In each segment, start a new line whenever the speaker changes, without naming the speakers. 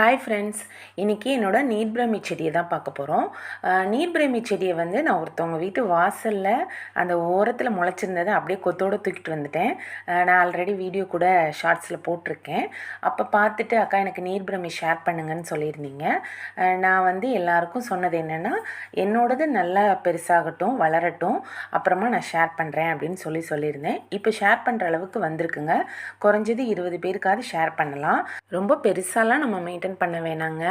Hi friends இன்றைக்கி என்னோட நீர்பிரமி செடியை தான் பார்க்க போகிறோம் நீர்பிரமி செடியை வந்து நான் ஒருத்தவங்க வீட்டு வாசலில் அந்த ஓரத்தில் முளைச்சிருந்ததை அப்படியே கொத்தோடு தூக்கிட்டு வந்துட்டேன். நான் ஆல்ரெடி வீடியோ கூட ஷார்ட்ஸில் போட்டிருக்கேன். அப்போ பார்த்துட்டு அக்கா எனக்கு நீர்பிரமி ஷேர் பண்ணுங்கன்னு சொல்லியிருந்தீங்க. நான் வந்து எல்லாருக்கும் சொன்னது என்னென்னா என்னோடது நல்லா பெருசாகட்டும் வளரட்டும் அப்புறமா நான் ஷேர் பண்ணுறேன் அப்படின்னு சொல்லி சொல்லியிருந்தேன். இப்போ ஷேர் பண்ணுற அளவுக்கு வந்திருக்குங்க. குறைஞ்சது இருபது பேருக்காவது ஷேர் பண்ணலாம். ரொம்ப பெருசாலாம் நம்ம மெயின்டைன் பண்ண வேணாங்க.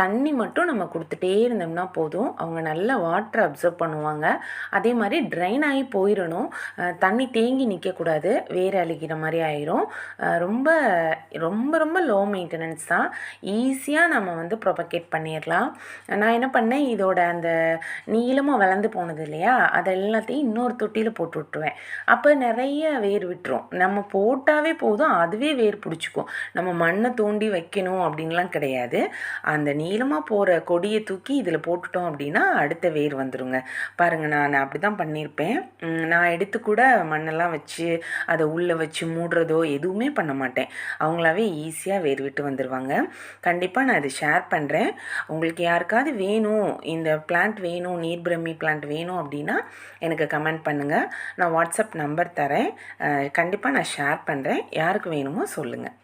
தண்ணி மட்டும் நம்ம கொடுத்துட்டே இருந்தோம்னா போதும். அவங்க நல்ல வாட்டர் அப்சர்வ் பண்ணுவாங்க. அதே மாதிரி ட்ரைன் ஆகி போயிடணும். தண்ணி தேங்கி நிற்கக்கூடாது வேர் அழுகிற மாதிரி ஆயிரும். ரொம்ப ரொம்ப ரொம்ப லோ மெயின்டெனன்ஸ் தான். ஈஸியாக நம்ம வந்து ப்ரொபகேட் பண்ணிடலாம். நான் என்ன பண்ணேன்? இதோட அந்த நீளமாக வளர்ந்து போனது இல்லையா? அதை எல்லாத்தையும் இன்னொரு தொட்டியில் போட்டு விட்டுருவேன். அப்போ நிறைய வேர் விட்டுரும். நம்ம போட்டாவே போதும். அதுவே வேர் பிடிச்சிக்கும். நம்ம மண்ணை தோண்டி வைக்கணும் அப்படின்லாம் கிடையாது. அந்த நீளமாக போகிற கொடியை தூக்கி இதில் போட்டுட்டோம் அப்படின்னா அடுத்த வேர் வந்துடுங்க பாருங்கள் நான் அப்படி தான் பண்ணியிருப்பேன் நான் எடுத்து கூட மண்ணெல்லாம் வச்சு அதை உள்ளே வச்சு மூடுறதோ எதுவுமே பண்ண மாட்டேன். அவங்களாவே ஈஸியாக வேர் விட்டு வந்துடுவாங்க கண்டிப்பாக நான் இதை ஷேர் பண்ணுறேன் உங்களுக்கு யாருக்காவது வேணும் இந்த பிளான்ட் வேணும் நீர்பிரமி பிளான்ட் வேணும் அப்படின்னா எனக்கு கமெண்ட் பண்ணுங்கள் நான் வாட்ஸ்அப் நம்பர் தரேன். கண்டிப்பாக நான் ஷேர் பண்ணுறேன் யாருக்கு வேணுமோ சொல்லுங்கள்